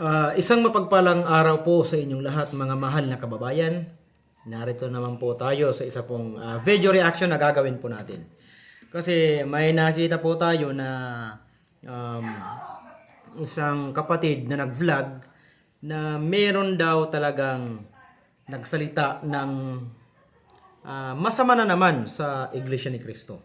Ah, isang mapagpalang araw po sa inyong lahat mga mahal na kababayan. Narito naman po tayo sa isa pong ah, video reaction na gagawin po natin. Kasi may nakita po tayo na um, isang kapatid na nag-vlog na meron daw talagang nagsalita ng ah, masama na naman sa Iglesia ni Cristo.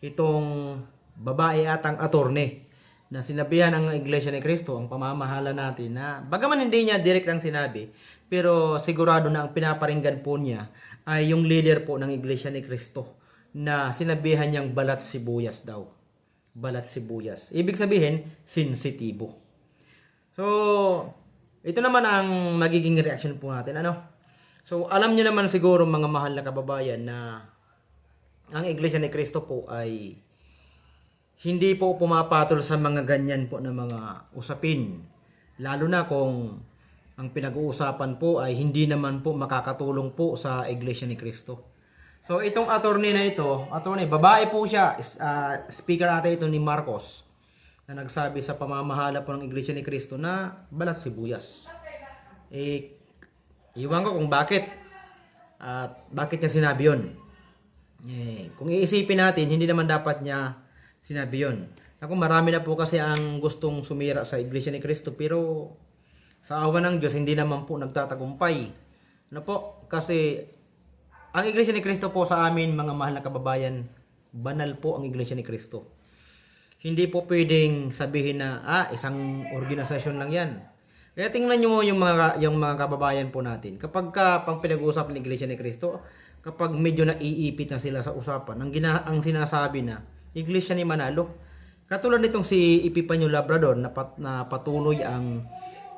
Itong babae atang attorney na sinabihan ng Iglesia ni Cristo ang pamamahala natin na bagaman hindi niya direct ang sinabi pero sigurado na ang pinaparinggan po niya ay yung leader po ng Iglesia ni Cristo na sinabihan niyang balat sibuyas daw. Balat sibuyas. Ibig sabihin, sensitibo. So, ito naman ang magiging reaction po natin. Ano? So, alam niyo naman siguro mga mahal na kababayan na ang Iglesia ni Cristo po ay hindi po pumapatol sa mga ganyan po na mga usapin. Lalo na kung ang pinag-uusapan po ay hindi naman po makakatulong po sa Iglesia ni Cristo. So itong attorney na ito, attorney, babae po siya, ah, speaker ata ito ni Marcos na nagsabi sa pamamahala po ng Iglesia ni Cristo na balat sibuyas. Eh, iwan ko kung bakit at bakit niya sinabi yun. Eh, kung iisipin natin, hindi naman dapat niya sinabi yun. Ako marami na po kasi ang gustong sumira sa Iglesia ni Cristo pero sa awa ng Diyos hindi naman po nagtatagumpay. Ano po? Kasi ang Iglesia ni Cristo po sa amin mga mahal na kababayan, banal po ang Iglesia ni Cristo. Hindi po pwedeng sabihin na ah isang organisasyon lang 'yan. Kaya tingnan niyo yung mga yung mga kababayan po natin. Kapag ka pang pinag-uusapan ng Iglesia ni Cristo, kapag medyo naiipit na sila sa usapan, ang gina ang sinasabi na Iglesia ni Manalo. Katulad nitong si Epifanio Labrador na, pat, na patuloy ang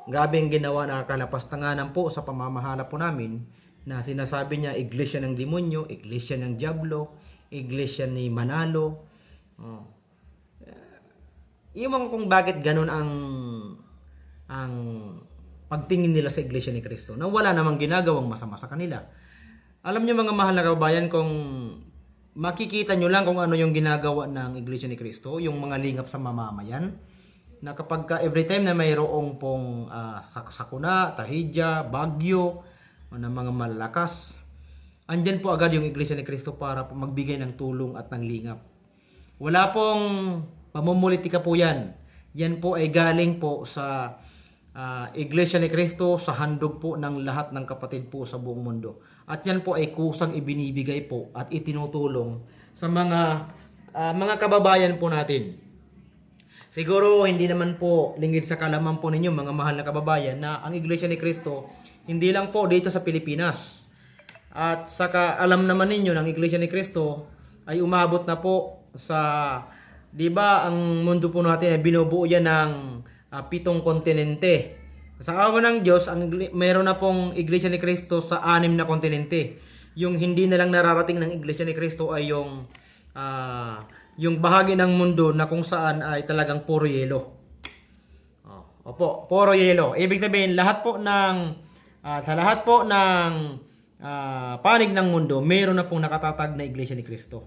grabe ang ginawa na kalapastanganan po sa pamamahala po namin na sinasabi niya Iglesia ng Demonyo, Iglesia ng Diablo, Iglesia ni Manalo. Oh. Iwan kung bakit ganun ang ang pagtingin nila sa Iglesia ni Cristo na wala namang ginagawang masama sa kanila. Alam niyo mga mahal na kababayan kung makikita nyo lang kung ano yung ginagawa ng Iglesia ni Cristo, yung mga lingap sa mamamayan, na kapag ka every time na mayroong pong sak- sakuna, tahidya, bagyo, o ng mga malakas, andyan po agad yung Iglesia ni Cristo para magbigay ng tulong at ng lingap. Wala pong pamumulitika po yan. Yan po ay galing po sa ah, Iglesia ni Cristo sa handog po ng lahat ng kapatid po sa buong mundo. At yan po ay kusang ibinibigay po at itinutulong sa mga ah, mga kababayan po natin. Siguro hindi naman po lingid sa kalaman po ninyo mga mahal na kababayan na ang Iglesia ni Cristo hindi lang po dito sa Pilipinas. At saka alam naman ninyo ng Iglesia ni Cristo ay umabot na po sa 'di ba ang mundo po natin ay binubuo yan ng ah, pitong kontinente. Sa awa ng Diyos, ang meron na pong Iglesia ni Cristo sa anim na kontinente. Yung hindi na lang nararating ng Iglesia ni Cristo ay yung ah, yung bahagi ng mundo na kung saan ay talagang puro yelo. Oh, opo, puro yelo. Ibig sabihin, lahat po ng ah, sa lahat po ng ah, panig ng mundo, meron na pong nakatatag na Iglesia ni Cristo.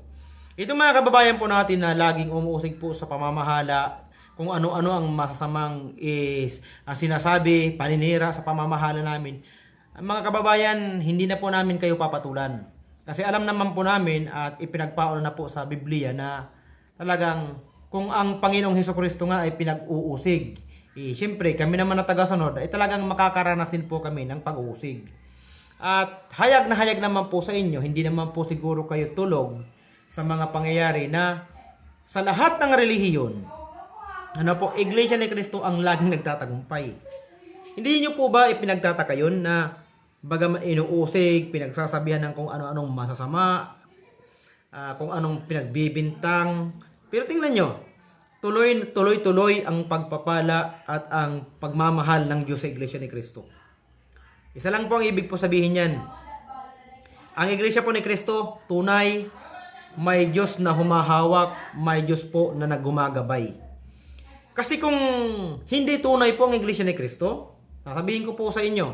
Ito mga kababayan po natin na laging umuusig po sa pamamahala, kung ano-ano ang masasamang is ang sinasabi, paninira sa pamamahala namin. Mga kababayan, hindi na po namin kayo papatulan. Kasi alam naman po namin at ipinagpauna na po sa Biblia na talagang kung ang Panginoong Heso Kristo nga ay pinag-uusig, eh, siyempre kami naman na tagasunod ay talagang makakaranas din po kami ng pag-uusig. At hayag na hayag naman po sa inyo, hindi naman po siguro kayo tulog sa mga pangyayari na sa lahat ng relihiyon, ano po, Iglesia ni Cristo ang laging nagtatagumpay. Hindi niyo po ba ipinagtataka yun na bagaman inuusig, pinagsasabihan ng kung ano-anong masasama, ah, kung anong pinagbibintang. Pero tingnan nyo, tuloy, tuloy-tuloy ang pagpapala at ang pagmamahal ng Diyos sa Iglesia ni Cristo. Isa lang po ang ibig po sabihin yan. Ang Iglesia po ni Cristo, tunay, may Diyos na humahawak, may Diyos po na naggumagabay. Kasi kung hindi tunay po ang Iglesia ni Cristo, sasabihin ko po sa inyo,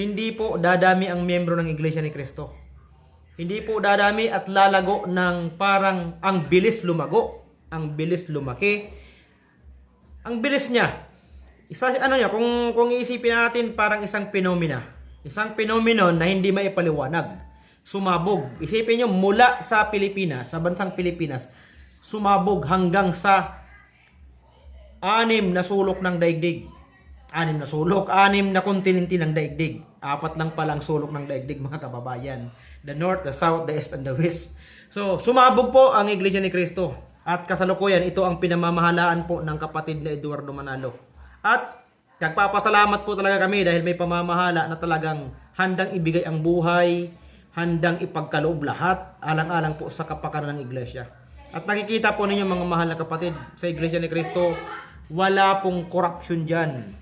hindi po dadami ang miyembro ng Iglesia ni Cristo. Hindi po dadami at lalago ng parang ang bilis lumago, ang bilis lumaki. Ang bilis niya. isa ano niya, kung kung iisipin natin parang isang phenomena. Isang phenomenon na hindi maipaliwanag. Sumabog. Isipin niyo mula sa Pilipinas, sa bansang Pilipinas, sumabog hanggang sa anim na sulok ng daigdig. Anim na sulok, anim na kontinente ng daigdig. Apat lang palang sulok ng daigdig mga kababayan. The North, the South, the East, and the West. So, sumabog po ang Iglesia ni Cristo. At kasalukuyan, ito ang pinamamahalaan po ng kapatid na Eduardo Manalo. At nagpapasalamat po talaga kami dahil may pamamahala na talagang handang ibigay ang buhay, handang ipagkaloob lahat, alang-alang po sa kapakanan ng Iglesia. At nakikita po ninyo mga mahal na kapatid sa Iglesia ni Cristo, wala pong corruption dyan.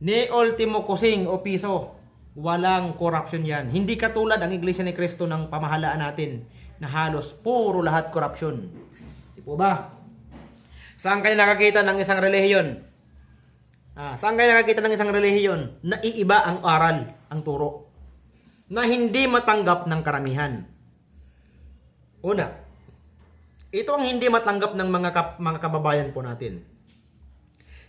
Ni ultimo kusing o piso, walang corruption yan. Hindi katulad ang Iglesia ni Cristo ng pamahalaan natin na halos puro lahat corruption. Di po ba? Saan kayo nakakita ng isang relihiyon? Ah, saan kayo nakakita ng isang relihiyon na iiba ang aral, ang turo? Na hindi matanggap ng karamihan. Una, ito ang hindi matanggap ng mga kap- mga kababayan po natin.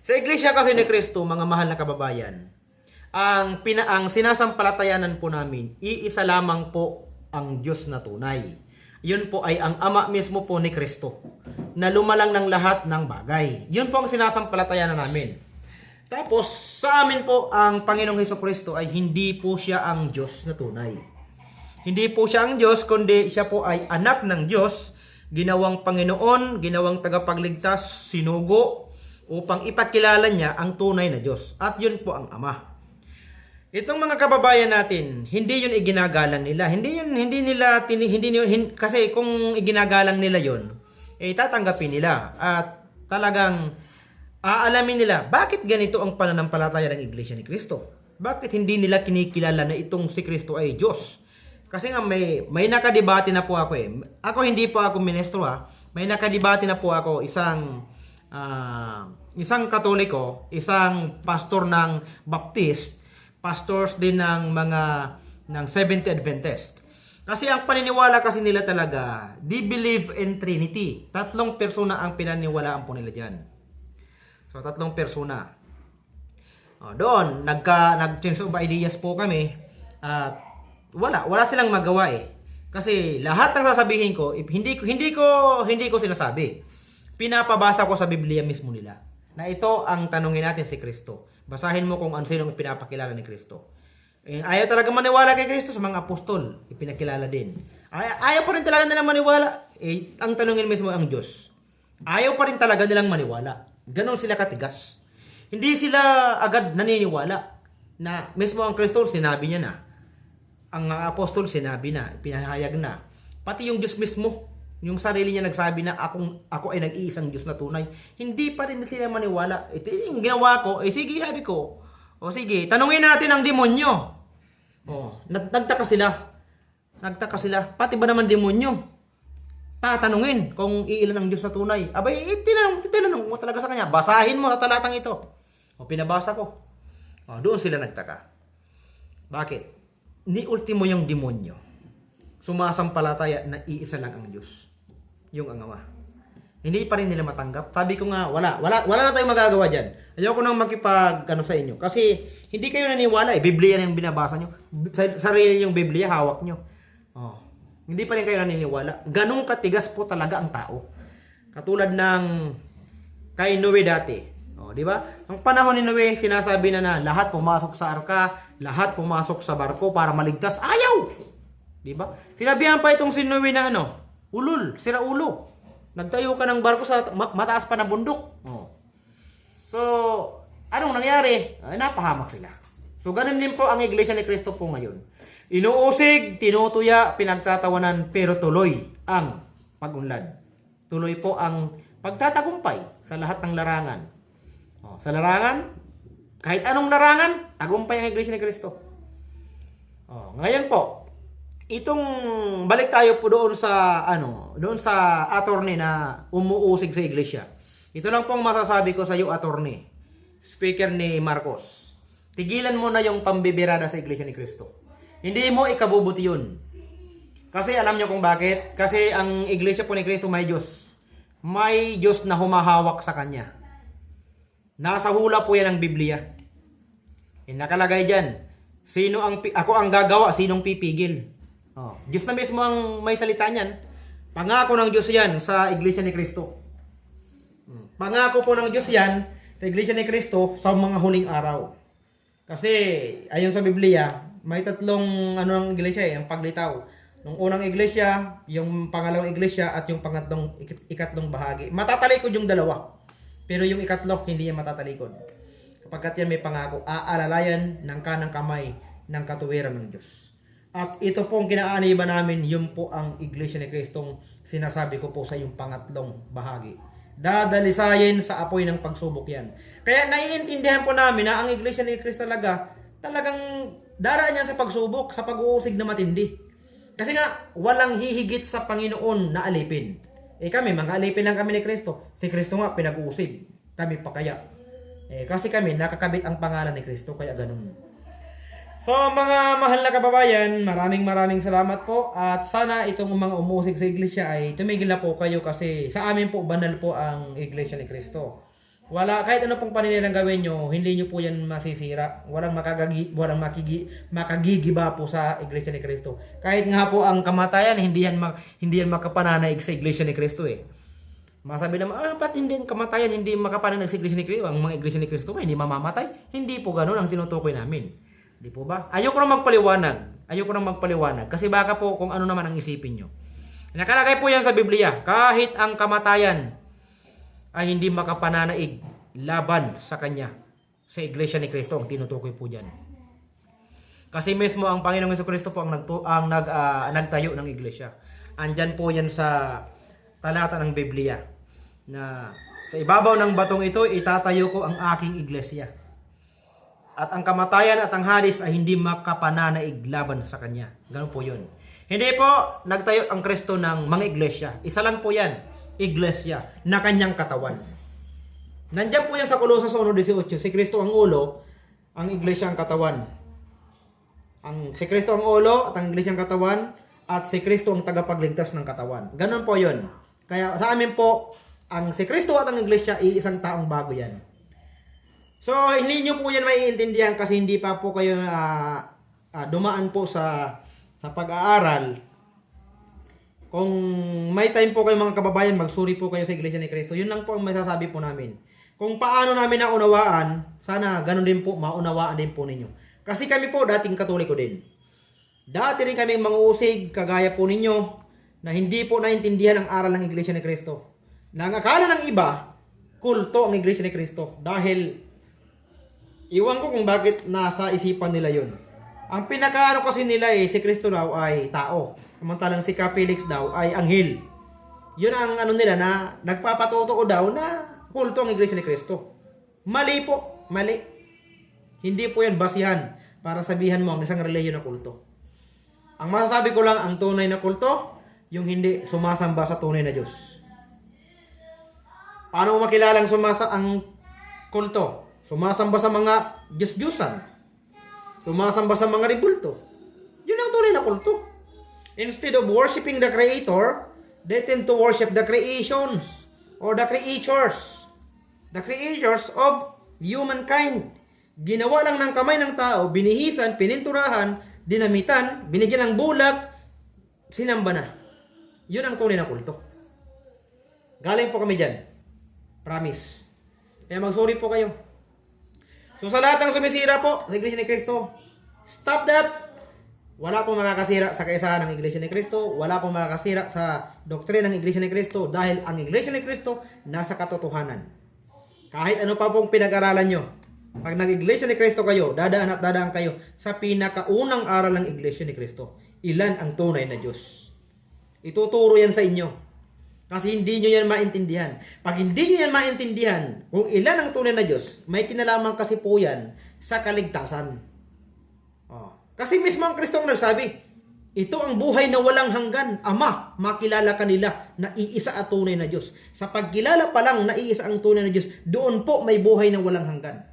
Sa Iglesia kasi ni Kristo, mga mahal na kababayan, ang pina ang sinasampalatayanan po namin, iisa lamang po ang Diyos na tunay. Yun po ay ang Ama mismo po ni Kristo, na lumalang ng lahat ng bagay. Yun po ang sinasampalatayanan namin. Tapos, sa amin po, ang Panginoong Heso Kristo ay hindi po siya ang Diyos na tunay. Hindi po siya ang Diyos, kundi siya po ay anak ng Diyos, ginawang Panginoon, ginawang tagapagligtas, sinugo, upang ipakilala niya ang tunay na Diyos. At yun po ang Ama. Itong mga kababayan natin, hindi yun iginagalang nila. Hindi yun, hindi nila, tini, hindi hin- kasi kung iginagalang nila yun, eh tatanggapin nila. At talagang aalamin nila, bakit ganito ang pananampalataya ng Iglesia ni Kristo? Bakit hindi nila kinikilala na itong si Kristo ay Diyos? Kasi nga may, may nakadebate na po ako eh. Ako hindi po ako ministro ha. May nakadebate na po ako isang ah, isang katoliko, isang pastor ng Baptist, pastors din ng mga ng Seventh Adventist. Kasi ang paniniwala kasi nila talaga, they believe in Trinity. Tatlong persona ang pinaniwalaan po nila diyan. So tatlong persona. O, doon nagka nag-change of ideas po kami at wala wala silang magawa eh. Kasi lahat ng sasabihin ko, hindi ko hindi ko hindi ko sinasabi. Pinapabasa ko sa Biblia mismo nila. Na ito ang tanungin natin si Kristo. Basahin mo kung ano sino ang pinapakilala ni Kristo. Ayaw talaga maniwala kay Kristo sa mga apostol. Ipinakilala din. Ay, ayaw pa rin talaga nilang maniwala. Eh, ang tanungin mismo ang Diyos. Ayaw pa rin talaga nilang maniwala. Ganon sila katigas. Hindi sila agad naniniwala na mismo ang Kristo sinabi niya na. Ang apostol sinabi na, pinahayag na. Pati yung Diyos mismo, yung sarili niya nagsabi na akong, ako ay nag-iisang Diyos na tunay. Hindi pa rin sila maniwala. Ito yung ginawa ko, eh sige sabi ko. O sige, tanungin natin ang demonyo. O, nag- nagtaka sila. Nagtaka sila. Pati ba naman demonyo? tatanungin kung iilan ang Diyos na tunay. Abay, eh, tinanong, tinanong mo talaga sa kanya. Basahin mo sa talatang ito. O pinabasa ko. O, doon sila nagtaka. Bakit? Ni ultimo yung demonyo. Sumasampalataya na iisa lang ang Diyos. Yung ang Ama. Hindi pa rin nila matanggap. Sabi ko nga, wala. Wala, wala na tayong magagawa dyan. Ayoko nang makipag ano sa inyo. Kasi hindi kayo naniwala eh. Biblia na yung binabasa nyo. Sa- Sarili yung Biblia, hawak nyo. Oh. Hindi pa rin kayo naniniwala. Ganong katigas po talaga ang tao. Katulad ng kay Noe dati. O, di ba? Ang panahon ni Noe, sinasabi na na lahat pumasok sa arka, lahat pumasok sa barko para maligtas. Ayaw! Di ba? Sinabihan pa itong si Noe na ano, ulul, sira ulo. Nagtayo ka ng barko sa ma- mataas pa na bundok. O. So, anong nangyari? Ay, napahamak sila. So, ganun din po ang Iglesia ni Cristo po ngayon. Inuusig, tinutuya, pinagtatawanan, pero tuloy ang pagunlad. Tuloy po ang pagtatagumpay sa lahat ng larangan. O, sa larangan, kahit anong larangan, tagumpay ang Iglesia ni Cristo. O, ngayon po, itong balik tayo po doon sa ano, doon sa attorney na umuusig sa iglesia. Ito lang pong masasabi ko sa iyo attorney, speaker ni Marcos. Tigilan mo na yung pambibirada sa iglesia ni Kristo. Hindi mo ikabubuti yun. Kasi alam niyo kung bakit? Kasi ang iglesia po ni Kristo may Diyos. May Diyos na humahawak sa kanya. Nasa hula po yan ang Biblia. Eh, nakalagay dyan, sino ang, ako ang gagawa, sinong pipigil? Oh, Diyos na mismo ang may salita niyan. Pangako ng Diyos yan sa Iglesia ni Cristo. Hmm. Pangako po ng Diyos yan sa Iglesia ni Cristo sa mga huling araw. Kasi ayon sa Biblia, may tatlong ano ng iglesia eh, ang paglitaw. Nung unang iglesia, yung pangalawang iglesia at yung pangatlong ik- ikatlong bahagi. Matatalikod yung dalawa. Pero yung ikatlo, hindi yan matatalikod. Kapag yan may pangako, aalalayan ng kanang kamay ng katuwiran ng Diyos. At ito pong kinaaniba namin, yun po ang iglesia ni Kristong sinasabi ko po sa yung pangatlong bahagi. Dadalisayin sa apoy ng pagsubok yan. Kaya naiintindihan po namin na ang iglesia ni Kristo talaga, talagang daraan yan sa pagsubok, sa pag-uusig na matindi. Kasi nga, walang hihigit sa Panginoon na alipin. Eh kami, mga alipin lang kami ni Kristo. Si Kristo nga, pinag-uusig. Kami pa kaya. Eh, kasi kami, nakakabit ang pangalan ni Kristo, kaya ganun. So mga mahal na kababayan, maraming maraming salamat po at sana itong mga umusig sa iglesia ay tumigil na po kayo kasi sa amin po banal po ang iglesia ni Kristo. Wala kahit ano pong paninilang gawin nyo, hindi nyo po yan masisira. Walang makagagi, walang makigi, makagigiba po sa iglesia ni Kristo. Kahit nga po ang kamatayan, hindi yan mak, hindi yan makapananaig sa iglesia ni Kristo eh. Masabi naman, ah, ba't hindi kamatayan, hindi makapananaig sa iglesia ni Kristo? Ang mga iglesia ni Kristo hindi mamamatay? Hindi po ganun ang tinutukoy namin. Di po ba? Ayoko na magpaliwanag. Ayoko na magpaliwanag. Kasi baka po kung ano naman ang isipin nyo. Nakalagay po yan sa Biblia. Kahit ang kamatayan ay hindi makapananaig laban sa Kanya. Sa Iglesia ni Kristo ang tinutukoy po dyan. Kasi mismo ang Panginoong Yeso Kristo po ang, nagtu- ang nag, ah, nagtayo ng Iglesia. Andyan po yan sa talata ng Biblia. Na sa ibabaw ng batong ito, itatayo ko ang aking iglesia at ang kamatayan at ang hadis ay hindi makapananaig laban sa kanya. Ganun po yun. Hindi po nagtayo ang Kristo ng mga iglesia. Isa lang po yan, iglesia, na kanyang katawan. Nandiyan po yan sa Colossus 1.18, si Kristo ang ulo, ang iglesia ang katawan. Ang, si Kristo ang ulo at ang iglesia ang katawan, at si Kristo ang tagapagligtas ng katawan. Ganun po yun. Kaya sa amin po, ang si Kristo at ang iglesia, iisang taong bago yan. So, hindi nyo po yan maiintindihan kasi hindi pa po kayo ah, ah, dumaan po sa sa pag-aaral. Kung may time po kayo mga kababayan, magsuri po kayo sa Iglesia ni Cristo. Yun lang po ang masasabi po namin. Kung paano namin naunawaan, sana ganun din po, maunawaan din po ninyo. Kasi kami po, dating katoliko din. Dati rin kami manguusig, kagaya po ninyo, na hindi po naintindihan ang aral ng Iglesia ni Cristo. Nangakala ng iba, kulto ang Iglesia ni Cristo. Dahil Iwan ko kung bakit nasa isipan nila yun. Ang pinakaano kasi nila eh, si Kristo daw ay tao. Samantalang si Capelix daw ay anghel. Yun ang ano nila na nagpapatotoo daw na kulto ang Iglesia ni Kristo. Mali po, mali. Hindi po yan basihan para sabihan mo ang isang reliyon na kulto. Ang masasabi ko lang, ang tunay na kulto, yung hindi sumasamba sa tunay na Diyos. Paano makilalang sumasa ang kulto? Sumasamba sa mga Diyos-Diyosan. Sumasamba sa mga ribulto. Yun ang tunay na kulto. Instead of worshiping the Creator, they tend to worship the creations or the creatures. The creators of humankind. Ginawa lang ng kamay ng tao, binihisan, pininturahan, dinamitan, binigyan ng bulak, sinamba na. Yun ang tunay na kulto. Galing po kami dyan. Promise. Kaya magsuri po kayo. So sa lahat ng sumisira po sa Iglesia ni Cristo, stop that! Wala pong makakasira sa kaisahan ng Iglesia ni Cristo, wala pong makakasira sa doktrina ng Iglesia ni Cristo dahil ang Iglesia ni Cristo nasa katotohanan. Kahit ano pa pong pinag-aralan nyo, pag nag-Iglesia ni Cristo kayo, dadaan at dadaan kayo sa pinakaunang aral ng Iglesia ni Cristo. Ilan ang tunay na Diyos? Ituturo yan sa inyo. Kasi hindi nyo yan maintindihan. Pag hindi nyo yan maintindihan, kung ilan ang tunay na Diyos, may kinalaman kasi po yan sa kaligtasan. Oh. Kasi mismo ang Kristo ang nagsabi, ito ang buhay na walang hanggan. Ama, makilala kanila na iisa at tunay na Diyos. Sa pagkilala pa lang na iisa ang tunay na Diyos, doon po may buhay na walang hanggan.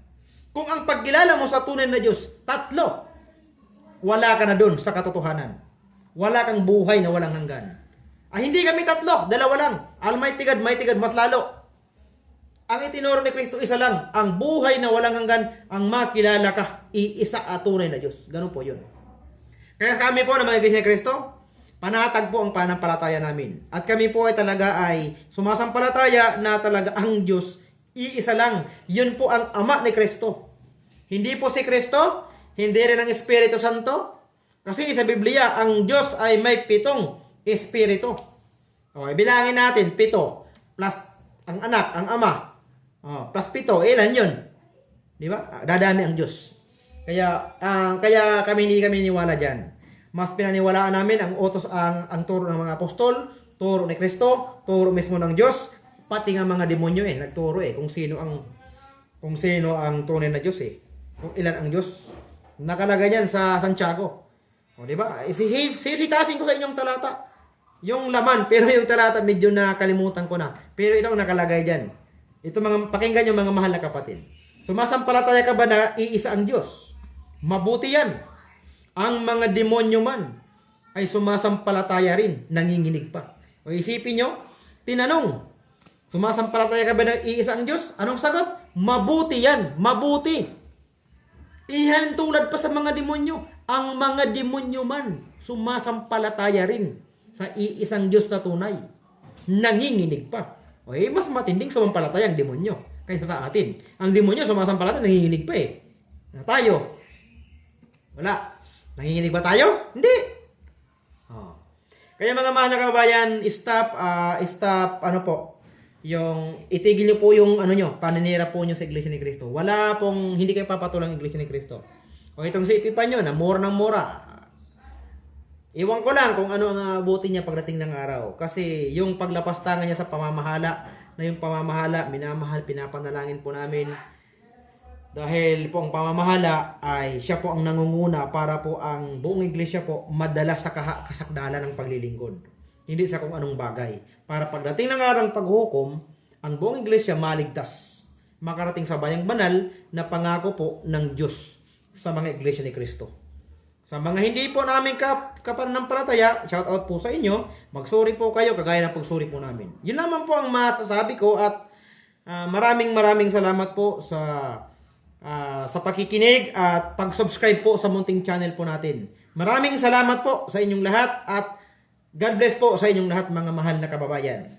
Kung ang pagkilala mo sa tunay na Diyos, tatlo, wala ka na doon sa katotohanan. Wala kang buhay na walang hanggan. Ah, hindi kami tatlo, dalawa lang. Almighty God, Mighty God, mas lalo. Ang itinuro ni Kristo isa lang, ang buhay na walang hanggan, ang makilala ka, iisa at tunay na Diyos. Ganun po yun. Kaya kami po na mga Iglesia Kristo, panatag po ang panampalataya namin. At kami po ay talaga ay sumasampalataya na talaga ang Diyos, iisa lang. Yun po ang Ama ni Kristo. Hindi po si Kristo, hindi rin ang Espiritu Santo. Kasi sa Biblia, ang Diyos ay may pitong Espiritu. Okay, bilangin natin, pito. Plus ang anak, ang ama. Oh, plus pito, ilan yun? Di ba? Dadami ang Diyos. Kaya, ah, kaya kami hindi kami niwala dyan. Mas pinaniwalaan namin ang utos, ang, ang turo ng mga apostol, turo ni Kristo, turo mismo ng Diyos, pati nga mga demonyo eh, nagturo eh, kung sino ang kung sino ang tunay na Diyos eh. Kung ilan ang Diyos. Nakalagay yan sa Santiago. O, di ba? Isi- Sisitasin ko sa inyong talata. Yung laman, pero yung talata medyo nakalimutan ko na. Pero ito ang nakalagay dyan. Ito mga, pakinggan yung mga mahal na kapatid. Sumasampalataya ka ba na iisa ang Diyos? Mabuti yan. Ang mga demonyo man ay sumasampalataya rin, nanginginig pa. O isipin nyo, tinanong, sumasampalataya ka ba na iisa ang Diyos? Anong sagot? Mabuti yan, mabuti. Iyan tulad pa sa mga demonyo. Ang mga demonyo man, sumasampalataya rin sa iisang Diyos na tunay. Nanginginig pa. O eh, mas matinding sumampalataya ang demonyo kaysa sa atin. Ang demonyo sumasampalataya, nanginginig pa eh. Na tayo, wala. Nanginginig ba tayo? Hindi. Oh. Kaya mga mahal na kababayan, stop, ah, stop, ano po, yung itigil niyo po yung ano nyo, paninira po nyo sa Iglesia ni Cristo. Wala pong, hindi kayo papatulang Iglesia ni Cristo. O itong si Ipipan nyo, na mura ng mura. Iwan ko lang kung ano ang abutin niya pagdating ng araw. Kasi yung paglapastangan niya sa pamamahala, na yung pamamahala, minamahal, pinapanalangin po namin. Dahil po ang pamamahala ay siya po ang nangunguna para po ang buong iglesia po madalas sa kasakdalan ng paglilingkod. Hindi sa kung anong bagay. Para pagdating ng araw ng paghukom, ang buong iglesia maligtas. Makarating sa bayang banal na pangako po ng Diyos sa mga iglesia ni Kristo. Sa mga hindi po namin kap kapananampalataya, shout out po sa inyo. Magsuri po kayo kagaya ng pagsuri po namin. Yun lamang po ang masasabi ko at ah, maraming maraming salamat po sa ah, sa pakikinig at pag-subscribe po sa munting channel po natin. Maraming salamat po sa inyong lahat at God bless po sa inyong lahat mga mahal na kababayan.